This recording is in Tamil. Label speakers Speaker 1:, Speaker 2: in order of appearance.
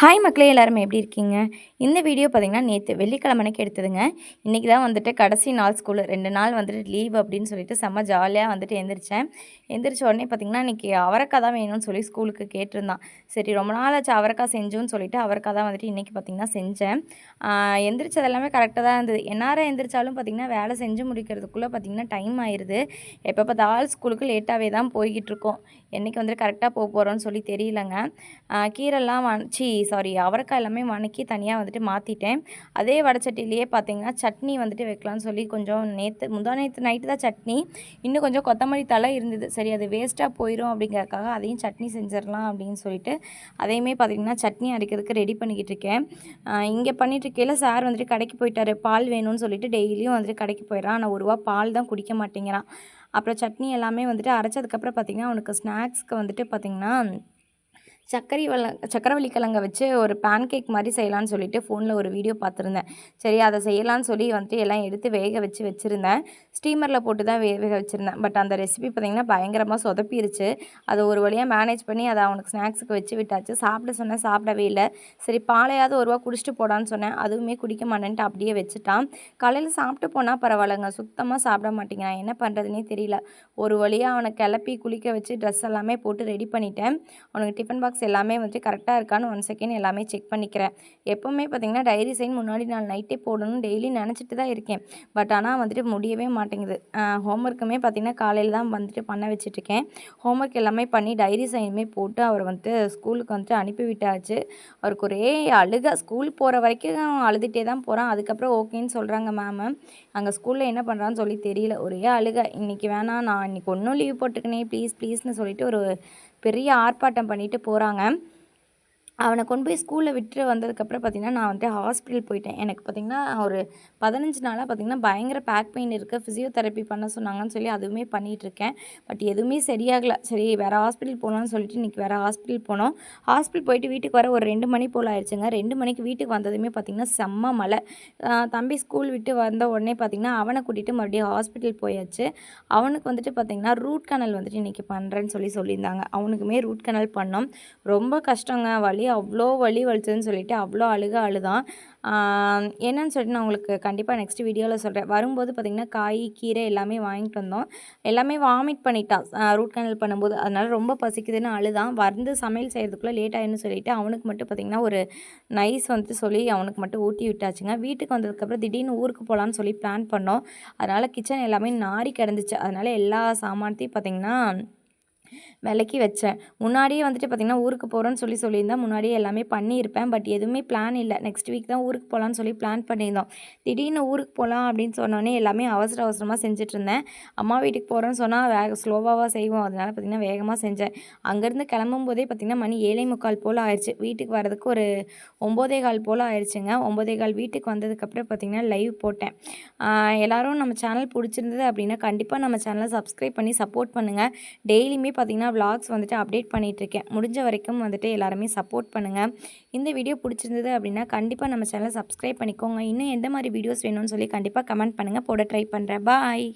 Speaker 1: ஹாய் மக்களே எல்லாருமே எப்படி இருக்கீங்க? இந்த வீடியோ பார்த்தீங்கன்னா நேற்று வெள்ளிக்கிழமைக்கு எடுத்ததுங்க. இன்றைக்கி தான் வந்துட்டு கடைசி நாள் ஸ்கூலு. ரெண்டு நாள் வந்துட்டு லீவ் அப்படின்னு சொல்லிட்டு செம்ம ஜாலியாக வந்துட்டு எந்திரிச்சேன். எந்திரிச்ச உடனே பார்த்திங்கன்னா இன்றைக்கி அவரைக்காய் தான் வேணும்னு சொல்லி ஸ்கூலுக்கு கேட்டிருந்தான். சரி ரொம்ப நாள் ஆச்சு அவரைக்காய் செஞ்சோன்னு சொல்லிட்டு அவரைக்காய் தான் வந்துட்டு இன்றைக்கி பார்த்திங்கன்னா செஞ்சேன். எந்திரிச்சது எல்லாமே கரெக்டாக தான் இருந்தது. எந்நேரம் எந்திரிச்சாலும் பார்த்திங்கன்னா வேலை செஞ்சு முடிக்கிறதுக்குள்ளே பார்த்திங்கன்னா டைம் ஆயிடுது எப்போ பார்த்தாலும் ஸ்கூலுக்கு லேட்டாகவே தான் போய்கிட்டு இருக்கோம். என்றைக்கு வந்துட்டு கரெக்டாக போக போகிறோன்னு சொல்லி தெரியலங்க. கீரைலாம் வச்சு சாரி அவரைக்காய் எல்லாமே வணக்கி தனியாக வந்துட்டு மாற்றிட்டேன் அதே வடச்சட்டிலேயே பார்த்தீங்கன்னா சட்னி வந்துட்டு வைக்கலான்னு சொல்லி கொஞ்சம் நேற்று முந்தா நேற்று நைட்டு தான் சட்னி. இன்னும் கொஞ்சம் கொத்தமல்லி தலை இருந்தது. சரி அது வேஸ்ட்டாக போயிடும் அப்படிங்கிறதுக்காக அதையும் சட்னி செஞ்சிடலாம் அப்படின்னு சொல்லிட்டு அதையுமே பார்த்திங்கன்னா சட்னி அரைக்கிறதுக்கு ரெடி பண்ணிக்கிட்டு இருக்கேன். இங்கே பண்ணிட்டு இருக்கையில் சார் வந்துட்டு கடைக்கு போயிட்டார். பால் வேணும்னு சொல்லிட்டு டெய்லியும் வந்துட்டு கடைக்கு போயிடறான். ஆனால் ஒரு ரூபா பால் தான் குடிக்க மாட்டேங்கிறான். அப்புறம் சட்னி எல்லாமே வந்துட்டு அரைச்சதுக்கப்புறம் பார்த்திங்கன்னா அவனுக்கு ஸ்நாக்ஸ்க்கு வந்துட்டு பார்த்திங்கன்னா சர்க்கரை வள சக்கரவள்ளி கிழங்க வச்சு ஒரு பேன் கேக் மாதிரி செய்யலான்னு சொல்லிட்டு ஃபோனில் ஒரு வீடியோ பார்த்துருந்தேன். சரி அதை செய்யலான்னு சொல்லி வந்துட்டு எல்லாம் எடுத்து வேக வச்சு வச்சுருந்தேன். ஸ்டீமரில் போட்டு தான் வேக வச்சுருந்தேன். பட் அந்த ரெசிபி பார்த்திங்கன்னா பயங்கரமாக சொதப்பிருச்சு. அதை ஒரு வழியாக மேனேஜ் பண்ணி அதை அவனுக்கு ஸ்நாக்ஸுக்கு வச்சு விட்டாச்சு. சாப்பிட சொன்னேன் சாப்பிடவே இல்லை. சரி பாலையாவது ஒரு ரூபா குடிச்சிட்டு போடான்னு சொன்னேன். அதுவுமே குடிக்க மாட்டேன்ட்டு அப்படியே வச்சுட்டான். காலையில் சாப்பிட்டு போனால் பரவாயில்லைங்க. சுத்தமாக சாப்பிட மாட்டேங்கிறான். என்ன பண்ணுறதுனே தெரியல. ஒரு வழியாக அவனை கிளப்பி குளிக்க வச்சு ட்ரெஸ் எல்லாமே போட்டு ரெடி பண்ணிட்டேன். அவனுக்கு டிஃபன் பாக்ஸ் பாக்ஸ் எல்லாமே வந்துட்டு கரெக்டாக இருக்கான்னு ஒன் செகண்ட் எல்லாமே செக் பண்ணிக்கிறேன். எப்போவுமே பார்த்திங்கன்னா டைரி சைன் முன்னாடி நாள் நைட்டே போடணும் டெய்லி நினச்சிட்டு தான் இருக்கேன். பட் ஆனால் வந்துட்டு முடியவே மாட்டேங்குது. ஹோம்ஒர்க்குமே பார்த்திங்கன்னா காலையில் தான் வந்துட்டு பண்ண வச்சுட்ருக்கேன். ஹோம்ஒர்க் எல்லாமே பண்ணி டைரி சைனுமே போட்டு அவர் வந்துட்டு ஸ்கூலுக்கு வந்துட்டு அனுப்பி விட்டாச்சு. அவருக்கு ஒரே அழுக. ஸ்கூல் போகிற வரைக்கும் அழுதுகிட்டே தான் போகிறான் அதுக்கப்புறம் ஓகேன்னு சொல்கிறாங்க மேமு அங்கே ஸ்கூலில் என்ன பண்ணுறான்னு சொல்லி தெரியல. ஒரே அழுக. இன்றைக்கி வேணாம். நான் இன்றைக்கி ஒன்றும் லீவ் போட்டுக்கனே. ப்ளீஸ் ப்ளீஸ்னு சொல்லிட்டு ஒரு பெரிய ஆர்ப்பாட்டம் பண்ணிட்டு போகிறாங்க அவனை கொண்டு போய் ஸ்கூலில் விட்டுட்டு வந்ததுக்கப்புறம் பார்த்திங்கன்னா நான் வந்துட்டு ஹாஸ்பிட்டல் போயிட்டேன். எனக்கு பார்த்திங்கன்னா ஒரு பதினஞ்சு நாளாக பார்த்திங்கன்னா பயங்கர பேக் பெயின் இருக்குது ஃபிசியோதெரப்பி பண்ண சொன்னாங்கன்னு சொல்லி அதுவுமே பண்ணிகிட்ருக்கேன் பட் எதுவுமே சரியாகலை. சரி வேறு ஹாஸ்பிட்டல் போகலான்னு சொல்லிட்டு இன்றைக்கி வேறு ஹாஸ்பிட்டல் போனோம். ஹாஸ்பிட்டல் போயிட்டு வீட்டுக்கு வர ஒரு ரெண்டு மணி போல் ஆயிடுச்சுங்க. ரெண்டு மணிக்கு வீட்டுக்கு வந்ததுமே பார்த்திங்கன்னா செம்ம மழை. தம்பி ஸ்கூல் விட்டு வந்த உடனே பார்த்திங்கன்னா அவனை கூட்டிகிட்டு மறுபடியும் ஹாஸ்பிட்டல் போயாச்சு. அவனுக்கு வந்துட்டு பார்த்திங்கன்னா ரூட் கனல் வந்துட்டு இன்றைக்கி பண்ணுறேன்னு சொல்லி சொல்லியிருந்தாங்க. அவனுக்குமே ரூட் கனல் பண்ணோம். ரொம்ப கஷ்டங்க. வலி அவ்வளோ வலி வலிச்சதுன்னு சொல்லிட்டு அவ்வளோ அழுக அழுதான் என்னன்னு சொல்லிட்டு நான் உங்களுக்கு கண்டிப்பாக நெக்ஸ்ட் வீடியோவில் சொல்கிறேன் வரும்போது பார்த்திங்கன்னா காய் கீரை எல்லாமே வாங்கிட்டு வந்தோம். எல்லாமே வாமிட் பண்ணிட்டான் ரூட் கேனல் பண்ணும்போது. அதனால் ரொம்ப பசிக்குதுன்னு அழுதான் வந்து சமையல் செய்கிறதுக்குள்ளே லேட் ஆயிடுன்னு சொல்லிட்டு அவனுக்கு மட்டும் பார்த்திங்கன்னா ஒரு நைஸ் வந்துட்டு சொல்லி அவனுக்கு மட்டும் ஊட்டி விட்டாச்சுங்க. வீட்டுக்கு வந்ததுக்கப்புறம் திடீர்னு ஊருக்கு போகலான்னு சொல்லி பிளான் பண்ணோம். அதனால் கிச்சன் எல்லாமே நாரி கிடந்துச்சு. அதனால் எல்லா சாமானத்தையும் பார்த்திங்கன்னா விலக்கி வச்சேன். முன்னாடியே வந்துட்டு பார்த்திங்கன்னா ஊருக்கு போகிறோன்னு சொல்லி சொல்லியிருந்தேன். முன்னாடியே எல்லாமே பண்ணியிருப்பேன். பட் எதுவுமே பிளான் இல்லை. நெக்ஸ்ட் வீக் தான் ஊருக்கு போகலான்னு சொல்லி பிளான் பண்ணியிருந்தோம். திடீர்னு ஊருக்கு போகலாம் அப்படின்னு சொன்னோன்னே எல்லாமே அவசர அவசரமாக செஞ்சுட்ருந்தேன். அம்மா வீட்டுக்கு போகிறேன்னு சொன்னால் வேக ஸ்லோவாக செய்வோம். அதனால் பார்த்திங்கன்னா வேகமாக செஞ்சேன். அங்கேருந்து கிளம்பும் போதே பார்த்திங்கன்னா மணி ஏழை முக்கால் போல் ஆயிடுச்சு வீட்டுக்கு வரதுக்கு ஒரு ஒம்போதே கால் போல் ஆயிடுச்சுங்க ஒம்போதே கால் வீட்டுக்கு வந்ததுக்கப்புறம் பார்த்திங்கன்னா லைவ் போட்டேன். எல்லோரும் நம்ம சேனல் பிடிச்சிருந்தது அப்படின்னா கண்டிப்பாக நம்ம சேனலை சப்ஸ்கிரைப் பண்ணி சப்போர்ட் பண்ணுங்கள் டெய்லியுமே பார்த்திங்கன்னா விலாக்ஸ் வந்துட்டு அப்டேட் பண்ணிகிட்ருக்கேன் முடிஞ்ச வரைக்கும் வந்துட்டு எல்லாருமே சப்போர்ட் பண்ணுங்கள் இந்த வீடியோ பிடிச்சிருந்தது அப்படின்னா கண்டிப்பாக நம்ம சேனலை சப்ஸ்கிரைப் பண்ணிக்கோங்க. இன்னும் எந்த மாதிரி வீடியோஸ் வேணும்னு சொல்லி கண்டிப்பாக கமெண்ட் பண்ணுங்கள் போட ட்ரை பண்ணுறேன் பாய்